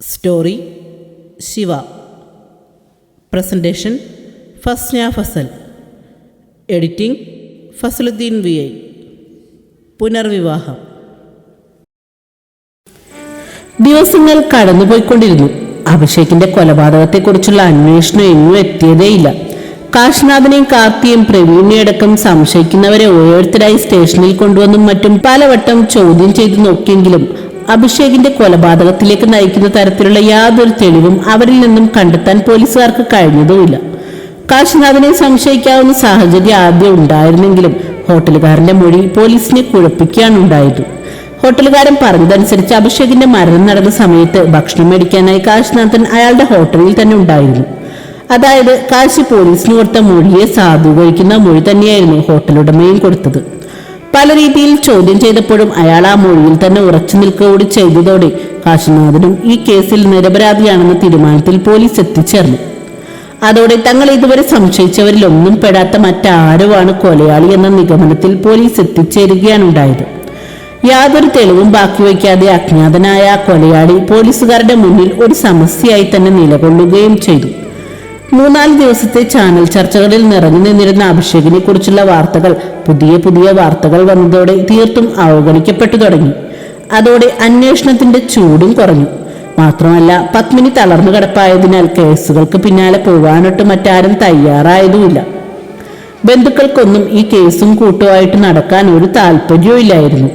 Story Shiva presentation Fasna Fasal editing Fasaluddin V I പുനർവിവാഹം ദിവസങ്ങൾ കടന്നുപോയിക്കൊണ്ടിരുന്നു. അഭിഷേകിന്റെ കൊലപാതകത്തെക്കുറിച്ചുള്ള അന്വേഷണം എങ്ങും എത്തിയതേയില്ല. കാശിനാഥനെയും കാർത്തിയും പ്രവീണിയടക്കം സംശയിക്കുന്നവരെ ഓരോരുത്തരായി സ്റ്റേഷനിൽ കൊണ്ടുവന്നും മറ്റും പലവട്ടം ചോദ്യം ചെയ്തു നോക്കിയെങ്കിലും അഭിഷേകിന്റെ കൊലപാതകത്തിലേക്ക് നയിക്കുന്ന തരത്തിലുള്ള യാതൊരു തെളിവും അവരിൽ നിന്നും കണ്ടെത്താൻ പോലീസുകാർക്ക് കഴിഞ്ഞതുമില്ല. കാശിനാഥനെ സംശയിക്കാവുന്ന സാഹചര്യം ആദ്യം ഉണ്ടായിരുന്നെങ്കിലും ഹോട്ടലുകാരന്റെ മൊഴി പോലീസിനെ കുഴപ്പിക്കുകയാണ് ഉണ്ടായത്. ഹോട്ടലുകാരൻ പറഞ്ഞതനുസരിച്ച് അഭിഷേകിന്റെ മരണം നടന്ന സമയത്ത് ഭക്ഷണം മേടിക്കാനായി കാശിനാഥൻ അയാളുടെ ഹോട്ടലിൽ തന്നെ ഉണ്ടായിരുന്നു. അതായത് കാശി പോലീസിന് കൊടുത്ത മൊഴിയെ സാധു കഴിക്കുന്ന മൊഴി തന്നെയായിരുന്നു ഹോട്ടലുടമയും കൊടുത്തത്. പല രീതിയിൽ ചോദ്യം ചെയ്തപ്പോഴും അയാൾ ആ മൊഴിയിൽ തന്നെ ഉറച്ചു നിൽക്കുകൂടി ചെയ്തതോടെ കാശിനാഥനും ഈ കേസിൽ നിരപരാധിയാണെന്ന തീരുമാനത്തിൽ പോലീസ് എത്തിച്ചേർന്നു. അതോടെ തങ്ങൾ ഇതുവരെ സംശയിച്ചവരിൽ ഒന്നും പെടാത്ത മറ്റാരുമാണ് കൊലയാളി എന്ന നിഗമനത്തിൽ പോലീസ് എത്തിച്ചേരുകയാണുണ്ടായത്. യാതൊരു തെളിവും ബാക്കി വയ്ക്കാതെ അജ്ഞാതനായ കൊലയാളി പോലീസുകാരുടെ മുന്നിൽ ഒരു സമസ്യയായി തന്നെ നിലകൊള്ളുകയും ചെയ്തു. മൂന്നാൽ ദിവസത്തെ ചാനൽ ചർച്ചകളിൽ നിറഞ്ഞു നിന്നിരുന്ന അഭിഷേകിനെ കുറിച്ചുള്ള വാർത്തകൾ പുതിയ പുതിയ വാർത്തകൾ വന്നതോടെ തീർത്തും അവഗണിക്കപ്പെട്ടു തുടങ്ങി. അതോടെ അന്വേഷണത്തിന്റെ ചൂടും കുറഞ്ഞു. മാത്രമല്ല പത്മിനി തളർന്നു കിടപ്പായതിനാൽ കേസുകൾക്ക് പിന്നാലെ പോകാനൊട്ട് മറ്റാരും തയ്യാറായതുമില്ല. ബന്ധുക്കൾക്കൊന്നും ഈ കേസും കൂട്ടുമായിട്ട് നടക്കാൻ ഒരു താല്പര്യവും ഇല്ലായിരുന്നു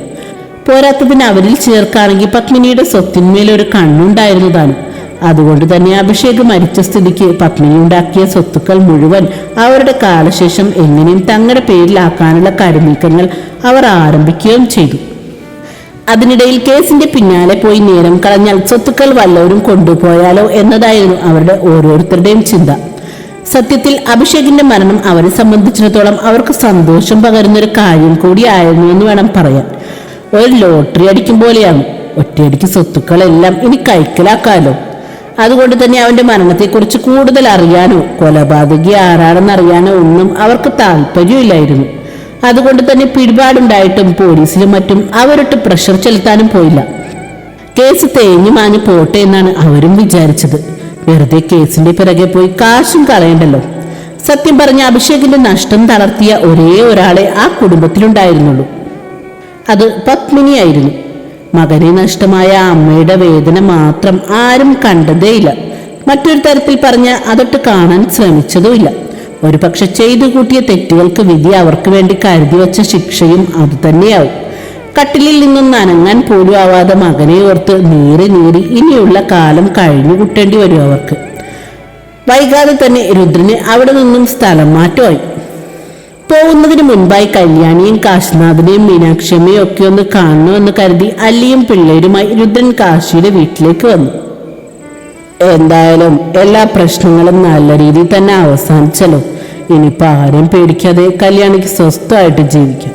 പോരാത്തതിന് അവരിൽ ചേർക്കാണെങ്കിൽ പത്മിനിയുടെ സ്വത്തിന്മേൽ ഒരു കണ്ണുണ്ടായിരുന്നു താനും അതുകൊണ്ട് തന്നെ അഭിഷേക് മരിച്ച സ്ഥിതിക്ക് പത്നിയുണ്ടാക്കിയ സ്വത്തുക്കൾ മുഴുവൻ അവരുടെ കാലശേഷം എങ്ങനെയും തങ്ങളുടെ പേരിലാക്കാനുള്ള കരുനീക്കങ്ങൾ അവർ ആരംഭിക്കുകയും ചെയ്തു. അതിനിടയിൽ കേസിന്റെ പിന്നാലെ പോയി നേരം കളഞ്ഞാൽ സ്വത്തുക്കൾ വല്ലവരും കൊണ്ടുപോയാലോ എന്നതായിരുന്നു അവരുടെ ഓരോരുത്തരുടെയും ചിന്ത. സത്യത്തിൽ അഭിഷേകിന്റെ മരണം അവരെ സംബന്ധിച്ചിടത്തോളം അവർക്ക് സന്തോഷം പകരുന്നൊരു കാര്യം കൂടിയായിരുന്നു എന്ന് വേണം പറയാൻ. ഒരു ലോട്ടറി അടിക്കും പോലെയാണ്. ഒറ്റയടിക്ക് സ്വത്തുക്കളെല്ലാം ഇനി കൈക്കലാക്കാലോ? അതുകൊണ്ട് തന്നെ അവന്റെ മരണത്തെക്കുറിച്ച് കൂടുതൽ അറിയാനോ കൊലപാതകി ആരാണെന്ന് അറിയാനോ ഒന്നും അവർക്ക് താല്പര്യമില്ലായിരുന്നു. അതുകൊണ്ട് തന്നെ പിടിപാടുണ്ടായിട്ടും പോലീസിലും മറ്റും അവരൊട്ട് പ്രഷർ ചെലുത്താനും പോയില്ല. കേസ് തേഞ്ഞു മാഞ്ഞു പോട്ടെ എന്നാണ് അവരും വിചാരിച്ചത്. വെറുതെ കേസിന്റെ പിറകെ പോയി കാശും കളയണ്ടല്ലോ. സത്യം പറഞ്ഞ അഭിഷേകിന്റെ നഷ്ടം തളർത്തിയ ഒരേ ഒരാളെ ആ കുടുംബത്തിലുണ്ടായിരുന്നുള്ളൂ. അത് പത്മിനിയായിരുന്നു. മകനെ നഷ്ടമായ അമ്മയുടെ വേദന മാത്രം ആരും കണ്ടതേയില്ല. മറ്റൊരു തരത്തിൽ പറഞ്ഞ അതൊട്ട് കാണാൻ ശ്രമിച്ചതുമില്ല. ഒരു പക്ഷെ ചെയ്തു കൂട്ടിയ തെറ്റുകൾക്ക് വിധി അവർക്ക് വേണ്ടി കരുതി വച്ച ശിക്ഷയും അതുതന്നെയാവും കട്ടിലിൽ നിന്നും നനങ്ങാൻ പോലും ആവാതെ മകനെ ഓർത്ത് നീറി നീറി ഇനിയുള്ള കാലം കഴിഞ്ഞു കൂട്ടേണ്ടി വരും അവർക്ക്. വൈകാതെ തന്നെ രുദ്രന് അവിടെ നിന്നും സ്ഥലം മാറ്റമായി. പോകുന്നതിന് മുൻപായി കല്യാണിയും കാശിനാഥനെയും മീനാക്ഷിയമ്മയും ഒക്കെ ഒന്ന് കാണണമെന്ന് കരുതി അല്ലിയും പിള്ളേരുമായി രുദ്രൻ കാശിയുടെ വീട്ടിലേക്ക് വന്നു. എന്തായാലും എല്ലാ പ്രശ്നങ്ങളും നല്ല രീതിയിൽ തന്നെ അവസാനിച്ചല്ലോ. ഇനിയിപ്പോൾ ആരും പേടിക്കാതെ കല്യാണിക്ക് സ്വസ്ഥമായിട്ട് ജീവിക്കാം.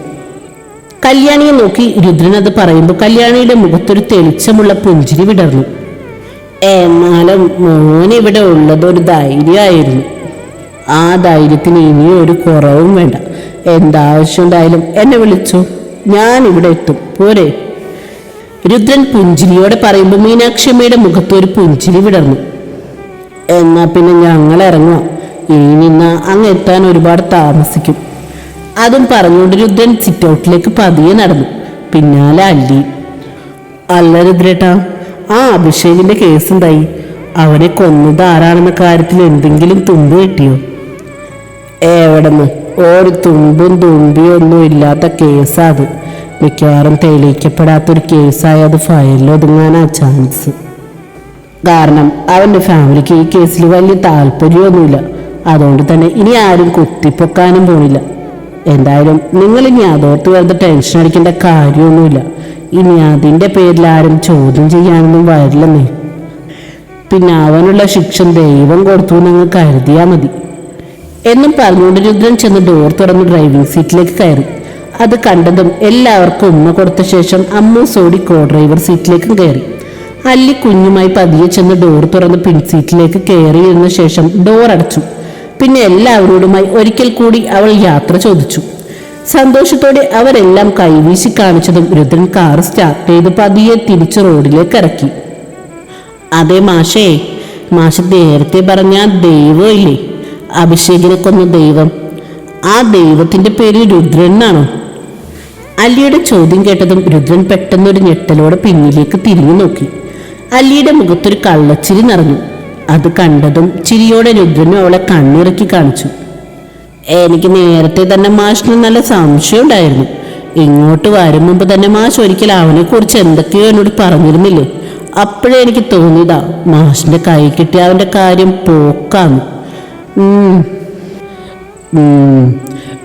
കല്യാണിയെ നോക്കി രുദ്രൻ അത് പറയുമ്പോൾ കല്യാണിയുടെ മുഖത്തൊരു തെളിച്ചമുള്ള പുഞ്ചിരി വിടർന്നു. എന്നാലും മോൻ ഇവിടെ ഉള്ളത് ഒരു ധൈര്യമായിരുന്നു. ആ ധൈര്യത്തിന് ഇനിയും ഒരു കുറവും വേണ്ട. എന്താവശ്യമുണ്ടായാലും എന്നെ വിളിച്ചു. ഞാൻ ഇവിടെ എത്തും. പോരെ. രുദ്രൻ പുഞ്ചിരിയോടെ പറയുമ്പോൾ മീനാക്ഷമ്മയുടെ മുഖത്ത് ഒരു പുഞ്ചിരി വിടർന്നു. എന്നാ പിന്നെ ഞങ്ങൾ ഇറങ്ങാം ഇനി നിന്ന അങ്ങ് എത്താൻ ഒരുപാട് താമസിക്കും. അതും പറഞ്ഞുകൊണ്ട് രുദ്രൻ സിറ്റ് ഔട്ടിലേക്ക് പതിയെ നടന്നു. പിന്നാലെ അല്ലി. അല്ല രുദ്രേട്ടാ ആ അഭിഷേകിന്റെ കേസുണ്ടായി. അവനെ കൊന്നത് ആരാണെന്ന കാര്യത്തിൽ എന്തെങ്കിലും തുമ്പ് കിട്ടിയോ? എവിടെന്ന്? ഒരു തുമ്പും തുമ്പിയും ഒന്നും ഇല്ലാത്ത കേസാത്. മിക്കവാറും തെളിയിക്കപ്പെടാത്തൊരു കേസായി അത് ഫയലിൽ ഒതുങ്ങാനാ ചാൻസ് കാരണം അവന്റെ ഫാമിലിക്ക് ഈ കേസിൽ വലിയ താല്പര്യമൊന്നുമില്ല. അതുകൊണ്ട് തന്നെ ഇനി ആരും കുത്തിപ്പൊക്കാനും പോണില്ല. എന്തായാലും നിങ്ങൾ ഇനി അതോർത്ത് വെറുതെ ടെൻഷൻ അടിക്കേണ്ട കാര്യമൊന്നുമില്ല. ഇനി അതിന്റെ പേരിൽ ആരും ചോദ്യം ചെയ്യാനൊന്നും വരില്ലെന്നേ. പിന്നെ അവനുള്ള ശിക്ഷ ദൈവം കൊടുത്തു നിങ്ങൾ കരുതിയാൽ മതി. എന്നും പറഞ്ഞുകൊണ്ട് രുദ്രൻ ചെന്ന് ഡോർ തുറന്ന് ഡ്രൈവിംഗ് സീറ്റിലേക്ക് കയറി. അത് കണ്ടതും എല്ലാവർക്കും ഉമ്മ കൊടുത്ത ശേഷം അമ്മ സോടി കോ ഡ്രൈവർ സീറ്റിലേക്കും കയറി. അല്ലി കുഞ്ഞുമായി പതിയെ ചെന്ന് ഡോർ തുറന്ന് പിൻ സീറ്റിലേക്ക് കയറിയിരുന്ന ശേഷം ഡോർ അടച്ചു. പിന്നെ എല്ലാവരോടുമായി ഒരിക്കൽ കൂടി അവൾ യാത്ര ചോദിച്ചു. സന്തോഷത്തോടെ അവരെല്ലാം കൈവീശി കാണിച്ചതും രുദ്രൻ കാർ സ്റ്റാർട്ട് ചെയ്ത് പതിയെ തിരിച്ച് റോഡിലേക്ക് ഇറക്കി. അതെ മാഷേ മാഷ് നേരത്തെ പറഞ്ഞ ദൈവം ഇല്ലേ? അഭിഷേകിനെ കൊന്ന ദൈവം. ആ ദൈവത്തിന്റെ പേര് രുദ്രൻ എന്നാണോ? അല്ലിയുടെ ചോദ്യം കേട്ടതും രുദ്രൻ പെട്ടെന്നൊരു ഞെട്ടലോടെ പിന്നിലേക്ക് തിരിഞ്ഞു നോക്കി. അല്ലിയുടെ മുഖത്തൊരു കള്ളച്ചിരി നിറഞ്ഞു. അത് കണ്ടതും ചിരിയോടെ രുദ്രനും അവളെ കണ്ണിറക്കി കാണിച്ചു. എനിക്ക് നേരത്തെ തന്നെ മാഷിന് നല്ല സംശയം ഉണ്ടായിരുന്നു. ഇങ്ങോട്ട് വരും മുമ്പ് തന്നെ മാഷ് ഒരിക്കൽ അവനെ കുറിച്ച് എന്തൊക്കെയോ എന്നോട് പറഞ്ഞിരുന്നില്ലേ? അപ്പോഴേ എനിക്ക് തോന്നിയതാ മാഷിന്റെ കൈ കിട്ടിയ അവന്റെ കാര്യം പോക്കാന്ന്.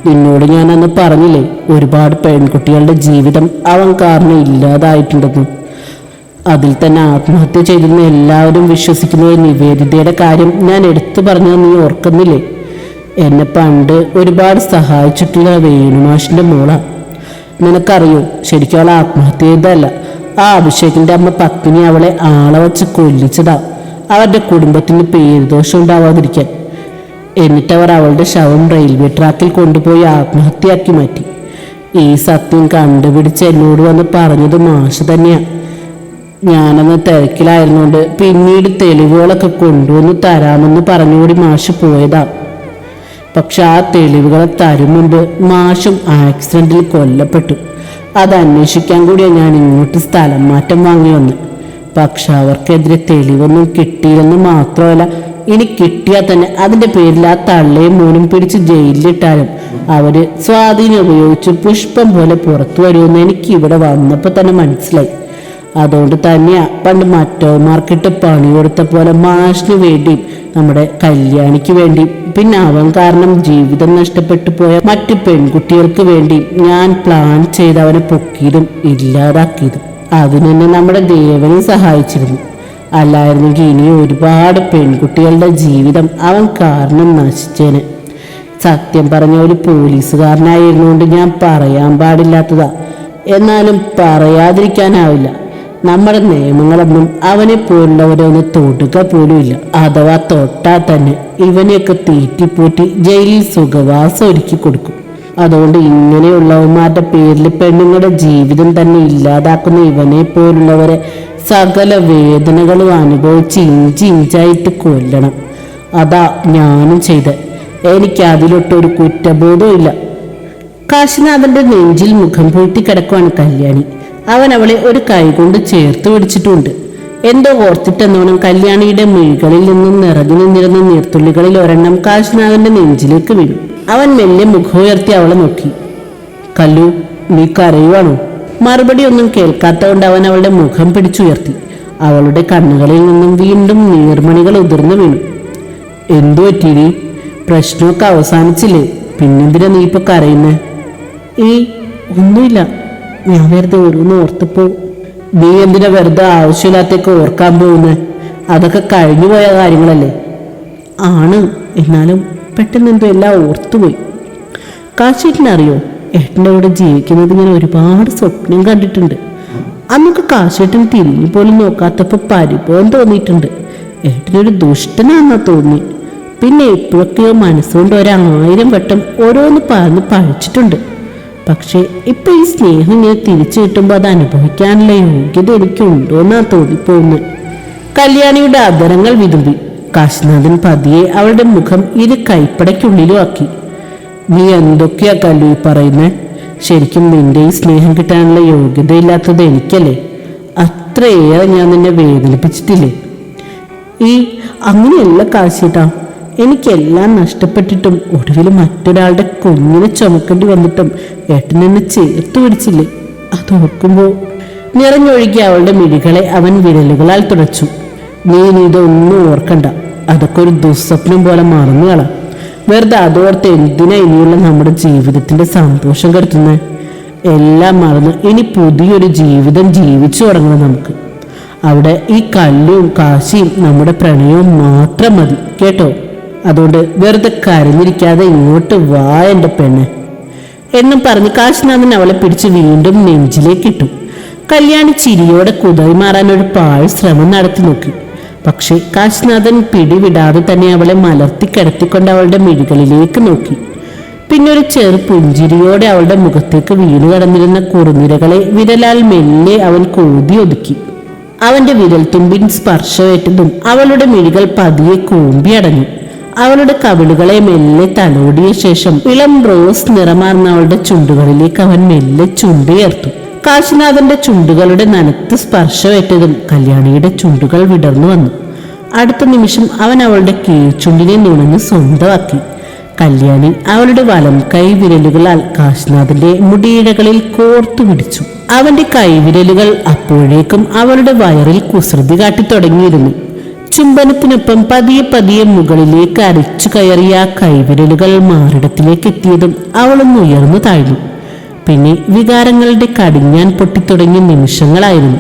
നിന്നോട് ഞാൻ അന്ന് പറഞ്ഞില്ലേ ഒരുപാട് പെൺകുട്ടികളുടെ ജീവിതം അവൻ കാരണം ഇല്ലാതായിട്ടുണ്ടെന്ന്. അതിൽ തന്നെ ആത്മഹത്യ ചെയ്തെന്ന് എല്ലാവരും വിശ്വസിക്കുന്ന നിവേദിതയുടെ കാര്യം ഞാൻ എടുത്തു പറഞ്ഞാൽ നീ ഓർക്കുന്നില്ലേ? എന്നെ പണ്ട് ഒരുപാട് സഹായിച്ചിട്ടുള്ള വേണുമാഷിന്റെ മോള. നിനക്കറിയോ ശരിക്കും അവൾ ആത്മഹത്യ ചെയ്തതല്ല. ആ അഭിഷേകിന്റെ അമ്മ പത്നി അവളെ ആളെ വച്ച് കൊല്ലിച്ചതാ. അവരുടെ കുടുംബത്തിന് പേരുദോഷം ഉണ്ടാവാതിരിക്കാൻ. എന്നിട്ടവർ അവളുടെ ശവം റെയിൽവേ ട്രാക്കിൽ കൊണ്ടുപോയി ആത്മഹത്യയാക്കി മാറ്റി. ഈ സത്യം കണ്ടുപിടിച്ച് എന്നോട് വന്ന് പറഞ്ഞത് മാഷ് തന്നെയാ. ഞാനന്ന് തിരക്കിലായിരുന്നുകൊണ്ട് പിന്നീട് തെളിവുകളൊക്കെ കൊണ്ടുവന്ന് തരാമെന്ന് പറഞ്ഞുകൂടി മാഷ് പോയതാ. പക്ഷെ ആ തെളിവുകളെ തരും മുമ്പ് മാഷും ആക്സിഡന്റിൽ കൊല്ലപ്പെട്ടു. അത് അന്വേഷിക്കാൻ കൂടിയാണ് ഞാൻ ഇങ്ങോട്ട് സ്ഥലം മാറ്റം വാങ്ങി വന്ന്. പക്ഷെ അവർക്കെതിരെ തെളിവൊന്നും കിട്ടിയില്ലെന്ന് മാത്രമല്ല ഇനി കിട്ടിയാൽ തന്നെ അതിന്റെ പേരിൽ ആ തള്ളയും മോനും പിടിച്ച് ജയിലിലിട്ടാലും അവർ സ്വാധീനം ഉപയോഗിച്ച് പുഷ്പം പോലെ പുറത്തു വരുമെന്ന് എനിക്ക് ഇവിടെ വന്നപ്പോൾ തന്നെ മനസ്സിലായി. അതുകൊണ്ട് തന്നെയാ പണ്ട് മറ്റോമാർക്കിട്ട് പണി കൊടുത്ത പോലെ മാഷിന് വേണ്ടിയും നമ്മുടെ കല്യാണിക്ക് വേണ്ടിയും. പിന്നെ അവൻ കാരണം ജീവിതം നഷ്ടപ്പെട്ടു പോയ മറ്റു പെൺകുട്ടികൾക്ക് വേണ്ടി ഞാൻ പ്ലാൻ ചെയ്ത് അവനെ പൊക്കിയതും ഇല്ലാതാക്കിയതും. അതിനെന്നെ നമ്മുടെ ദേവനും സഹായിച്ചിരുന്നു. അല്ലായിരുന്നെങ്കിൽ ഇനി ഒരുപാട് പെൺകുട്ടികളുടെ ജീവിതം അവൻ കാരണം നശിച്ചേനെ. സത്യം പറഞ്ഞ ഒരു പോലീസുകാരനായിരുന്നുകൊണ്ട് ഞാൻ പറയാൻ പാടില്ലാത്തതാ. എന്നാലും പറയാതിരിക്കാനാവില്ല. നമ്മുടെ നിയമങ്ങളൊന്നും അവനെ പോലുള്ളവരെ ഒന്ന് തൊടുക പോലുമില്ല അഥവാ തൊട്ടാൽ തന്നെ ഇവനെയൊക്കെ തീറ്റിപ്പൂറ്റി ജയിലിൽ സുഖവാസം ഒരുക്കി കൊടുക്കും. അതുകൊണ്ട് ഇങ്ങനെയുള്ളവന്മാരുടെ പേരിൽ പെണ്ണുങ്ങളുടെ ജീവിതം തന്നെ ഇല്ലാതാക്കുന്ന ഇവനെ പോലുള്ളവരെ സകല വേദനകളും അനുഭവിച്ച് ഇഞ്ചി ഇഞ്ചായിട്ട് കൊല്ലണം. അതാ ഞാനും ചെയ്ത്. എനിക്ക് അതിലൊട്ടൊരു കുറ്റബോധവും ഇല്ല. കാശിനാഥന്റെ നെഞ്ചിൽ മുഖം പൂട്ടി കിടക്കുവാണ് കല്യാണി. അവൻ അവളെ ഒരു കൈകൊണ്ട് ചേർത്ത് പിടിച്ചിട്ടുണ്ട്. എന്തോ ഓർത്തിട്ടെന്നോണം കല്യാണിയുടെ മിഴികളിൽ നിന്നും നിറഞ്ഞു നിന്നിരുന്ന നീർത്തുള്ളികളിൽ ഒരെണ്ണം കാശിനാഥന്റെ നെഞ്ചിലേക്ക് വീണു. അവൻ മെല്ലെ മുഖമുയർത്തി അവളെ നോക്കി. കല്ലു നീ കരയുവാണോ? മറുപടി ഒന്നും കേൾക്കാത്തതുകൊണ്ട് അവൻ അവളുടെ മുഖം പിടിച്ചുയർത്തി. അവളുടെ കണ്ണുകളിൽ നിന്നും വീണ്ടും നീർമണികൾ ഉതിർന്നു വീണു. എന്തു പറ്റീരി പ്രശ്നമൊക്കെ അവസാനിച്ചില്ലേ? പിന്നെന്തിനാ നീ ഇപ്പൊ കരയുന്നേ? ഈ ഒന്നുമില്ല. ഞാൻ വെറുതെ ഓരോന്ന് ഓർത്തപ്പോ. നീ എന്തിനാ വെറുതെ ആവശ്യമില്ലാത്തൊക്കെ ഓർക്കാൻ പോകുന്നേ? അതൊക്കെ കഴിഞ്ഞു പോയ കാര്യങ്ങളല്ലേ? ആണ്. എന്നാലും പെട്ടെന്ന് എന്തോ എല്ലാം ഓർത്തുപോയി. കാശേട്ടനറിയോ ഏട്ടന്റെ കൂടെ ജീവിക്കുന്നത് ഞാൻ ഒരുപാട് സ്വപ്നം കണ്ടിട്ടുണ്ട്. അന്നൊക്കെ കാശേട്ടൻ തിരിഞ്ഞു പോലും നോക്കാത്തപ്പോൾ പരിഭവം തോന്നിയിട്ടുണ്ട്. ഏട്ടനൊരു ദുഷ്ടനാന്നാ തോന്നി. പിന്നെ എപ്പോഴൊക്കെയോ മനസ്സുകൊണ്ട് ഒരായിരം വട്ടം ഓരോന്ന് പറഞ്ഞ് പഴിച്ചിട്ടുണ്ട്. പക്ഷേ ഇപ്പൊ ഈ സ്നേഹം ഇങ്ങനെ തിരിച്ചു കിട്ടുമ്പോൾ അത് അനുഭവിക്കാനുള്ള യോഗ്യത എനിക്കുണ്ടോന്നാ തോന്നിപ്പോകുന്നു കല്യാണിയുടെ അധരങ്ങൾ വിതുമ്പി. കാശിനാഥൻ പതിയെ അവളുടെ മുഖം ഇരു കൈപ്പടയ്ക്കുള്ളിലും ആക്കി. നീ എന്തൊക്കെയാ കല്ലു ഈ പറയുന്നത് ശരിക്കും നിന്റെ ഈ സ്നേഹം കിട്ടാനുള്ള യോഗ്യതയില്ലാത്തത് എനിക്കല്ലേ? അത്രയേറെ ഞാൻ നിന്നെ വേദനിപ്പിച്ചിട്ടില്ലേ? ഈ അങ്ങനെയല്ല കാശിട്ടാ. എനിക്കെല്ലാം നഷ്ടപ്പെട്ടിട്ടും ഒടുവിൽ മറ്റൊരാളുടെ കുഞ്ഞിനെ ചുമക്കേണ്ടി വന്നിട്ടും ഏട്ടൻ എന്നെ ചേർത്ത് പിടിച്ചില്ലേ? അത് ഓർക്കുമ്പോൾ നിറഞ്ഞൊഴുകി അവളുടെ മിഴികളെ അവൻ വിരലുകളാൽ തുടച്ചു. നീ ഇതൊന്നും ഓർക്കണ്ട. അതൊക്കെ ഒരു ദുസ്വപ്നം പോലെ മറന്നു കളാം വെറുതെ അതോർത്ത് എന്തിനാ ഇനിയുള്ള നമ്മുടെ ജീവിതത്തിന്റെ സന്തോഷം കരുത്തുന്നത് എല്ലാം മറന്ന് ഇനി പുതിയൊരു ജീവിതം ജീവിച്ചു തുടങ്ങണം നമുക്ക്. അവിടെ ഈ കല്ലും കാശിയും നമ്മുടെ പ്രണയവും മാത്രം മതി കേട്ടോ? അതുകൊണ്ട് വെറുതെ കരഞ്ഞിരിക്കാതെ ഇങ്ങോട്ട് വാ എന്റെ പെണ്ണ്. എന്നും പറഞ്ഞ് കാശിനാഥൻ അവളെ പിടിച്ച് വീണ്ടും നെഞ്ചിലേക്ക് ഇട്ടു. കല്യാണി ചിരിയോടെ കുതറി മാറാൻ ഒരു പാഴ് ശ്രമം നടത്തി നോക്കി. പക്ഷേ കാശ്നാഥൻ പിടിവിടാതെ തന്നെ അവളെ മലർത്തി കിടത്തിക്കൊണ്ട് അവളുടെ മിഴികളിലേക്ക് നോക്കി. പിന്നെ ഒരു ചെറു പുഞ്ചിരിയോടെ അവളുടെ മുഖത്തേക്ക് വീണു കടന്നിരുന്ന കുറുനിരകളെ വിരലാൽ മെല്ലെ അവൻ കൊഴുതി ഒതുക്കി. അവന്റെ വിരൽ തുമ്പിൻ സ്പർശമേറ്റതും അവളുടെ മിഴികൾ പതിയെ കൂമ്പി അടഞ്ഞു. അവളുടെ കവിളുകളെ മെല്ലെ തലോടിയ ശേഷം ഇളം റോസ് നിറമാർന്ന അവളുടെ ചുണ്ടുകളിലേക്ക് അവൻ മെല്ലെ ചുണ്ടുയർത്തു കാശിനാഥന്റെ ചുണ്ടുകളുടെ നനത്ത് സ്പർശമേറ്റതും കല്യാണിയുടെ ചുണ്ടുകൾ വിടർന്നു വന്നു. അടുത്ത നിമിഷം അവൻ അവളുടെ കീഴ്ചുണ്ടിനെ നുണഞ്ഞ് സ്വന്തമാക്കി. കല്യാണി അവളുടെ വലം കൈവിരലുകളാൽ കാശ്നാഥിന്റെ മുടിയിഴകളിൽ കോർത്തു പിടിച്ചു. അവന്റെ കൈവിരലുകൾ അപ്പോഴേക്കും അവളുടെ വയറിൽ കുസൃതി കാട്ടി തുടങ്ങിയിരുന്നു. ചുംബനത്തിനൊപ്പം പതിയെ പതിയെ മുകളിലേക്ക് അരച്ചു കയറിയ കൈവിരലുകൾ മാറിടത്തിലേക്ക് എത്തിയതും അവളൊന്ന് ഉയർന്നു താഴ്ന്നു. പിന്നെ വികാരങ്ങളുടെ കടിഞ്ഞാൻ പൊട്ടിത്തുടങ്ങിയ നിമിഷങ്ങളായിരുന്നു.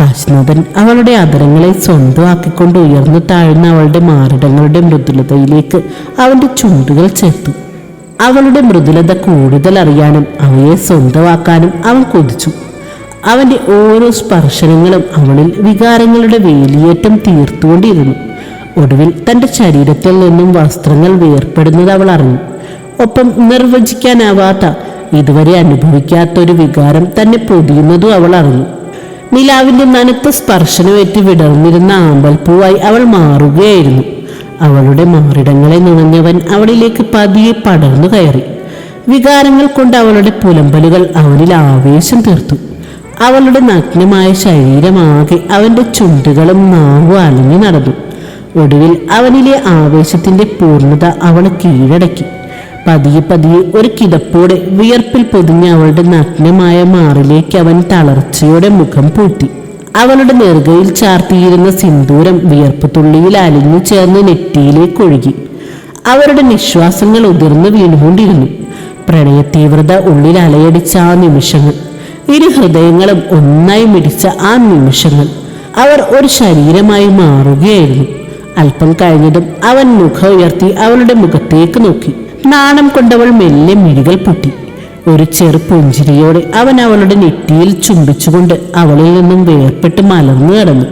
കാശ്നാഥൻ അവളുടെ അതരങ്ങളെ സ്വന്തമാക്കിക്കൊണ്ട് ഉയർന്നു താഴ്ന്ന അവളുടെ മാറിടങ്ങളുടെ മൃദുലതയിലേക്ക് അവന്റെ ചുണ്ടുകൾ ചേർത്തു. അവളുടെ മൃദുലത കൂടുതൽ അറിയാനും അവയെ സ്വന്തമാക്കാനും അവൻ കൊതിച്ചു. അവന്റെ ഓരോ സ്പർശനങ്ങളും അവളിൽ വികാരങ്ങളുടെ വേലിയേറ്റം തീർത്തുകൊണ്ടിരുന്നു. ഒടുവിൽ തന്റെ ശരീരത്തിൽ നിന്നും വസ്ത്രങ്ങൾ വേർപ്പെടുന്നത് അവൾ അറിഞ്ഞു. ഒപ്പം നിർവചിക്കാനാവാത്ത ഇതുവരെ അനുഭവിക്കാത്തൊരു വികാരം തന്നെ പൊതിയുന്നതും അവൾ അറിഞ്ഞു. നിലാവിന്റെ നനുത്ത സ്പർശനമേറ്റ് വിടർന്നിരുന്ന ആമ്പൽപ്പൂവായി അവൾ മാറുകയായിരുന്നു. അവളുടെ മാറിടങ്ങളെ നുണഞ്ഞവൻ അവളിലേക്ക് പതിയെ പടർന്നു കയറി. വികാരങ്ങൾ കൊണ്ട് അവളുടെ പുലമ്പലുകൾ അവനിൽ ആവേശം തീർത്തു. അവളുടെ നഗ്നമായ ശരീരമാകെ അവന്റെ ചുണ്ടുകളും നാവും അലിഞ്ഞു നടന്നു. ഒടുവിൽ അവനിലെ ആവേശത്തിന്റെ പൂർണത അവളെ കീഴടക്കി. പതിയെ പതിയെ ഒരു കിടപ്പോടെ വിയർപ്പിൽ പൊതിഞ്ഞ അവളുടെ നഗ്നമായ മാറിലേക്ക് അവൻ തളർച്ചയോടെ മുഖം പൂട്ടി. അവളുടെ നെറുകയിൽ ചാർത്തിയിരുന്ന സിന്ദൂരം വിയർപ്പ് തുള്ളിയിൽ അലിഞ്ഞു ചേർന്ന് നെറ്റിയിലേക്ക് ഒഴുകി. അവരുടെ നിശ്വാസങ്ങൾ ഉതിർന്നു വീണുകൊണ്ടിരുന്നു. പ്രണയ തീവ്രത ഉള്ളിൽ അലയടിച്ച ആ നിമിഷങ്ങൾ ഇരു ഹൃദയങ്ങളും ഒന്നായി മിടിച്ച ആ നിമിഷങ്ങൾ അവർ ഒരു ശരീരമായി മാറുകയായിരുന്നു. അല്പം കഴിഞ്ഞതും അവൻ മുഖം ഉയർത്തി അവളുടെ മുഖത്തേക്ക് നോക്കി. നാണം കൊണ്ടവൾ മെല്ലെ മിഴികൾ പൊട്ടി. ഒരു ചെറു പുഞ്ചിരിയോട് അവൻ അവളുടെ നെറ്റിയിൽ ചുംബിച്ചുകൊണ്ട് അവളിൽ നിന്നും വേർപെട്ട് മലർന്നു കിടന്നു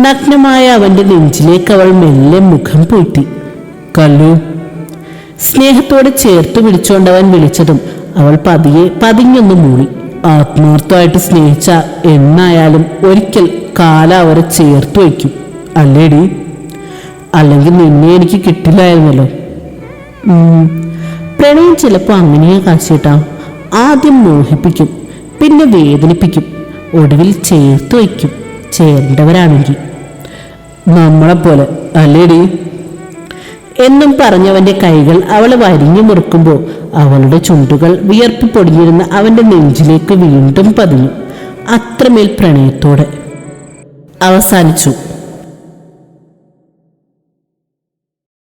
നഗ്നമായ അവന്റെ നെഞ്ചിലേക്ക് അവൾ മെല്ലെ മുഖം പൂട്ടി. കല്ലു. സ്നേഹത്തോടെ ചേർത്ത് പിടിച്ചുകൊണ്ട് അവൻ വിളിച്ചതും അവൾ പതിയെ പതിഞ്ഞൊന്ന് മൂളി ആത്മാർത്ഥമായിട്ട് സ്നേഹിച്ച എന്നായാലും ഒരിക്കൽ കാല അവരെ ചേർത്ത് വയ്ക്കും. അല്ലേടി? അല്ലെങ്കിൽ നിന്നെ എനിക്ക് കിട്ടില്ലായിരുന്നല്ലോ. പ്രണയം ചിലപ്പോൾ അങ്ങനെയാ കാശിട്ടാ. ആദ്യം മോഹിപ്പിക്കും പിന്നെ വേദനിപ്പിക്കും ഒടുവിൽ ചേർത്ത് വയ്ക്കും ചേരേണ്ടവരാണെങ്കിൽ. നമ്മളെപ്പോലെ അല്ലേടി? എന്നും പറഞ്ഞവന്റെ കൈകൾ അവളെ വരിഞ്ഞു മുറുക്കുമ്പോൾ അവളുടെ ചുണ്ടുകൾ വിയർപ്പ് പൊടിഞ്ഞിരുന്ന അവന്റെ നെഞ്ചിലേക്ക് വീണ്ടും പതിഞ്ഞു. അത്രമേൽ പ്രണയത്തോടെ അവസാനിച്ചു.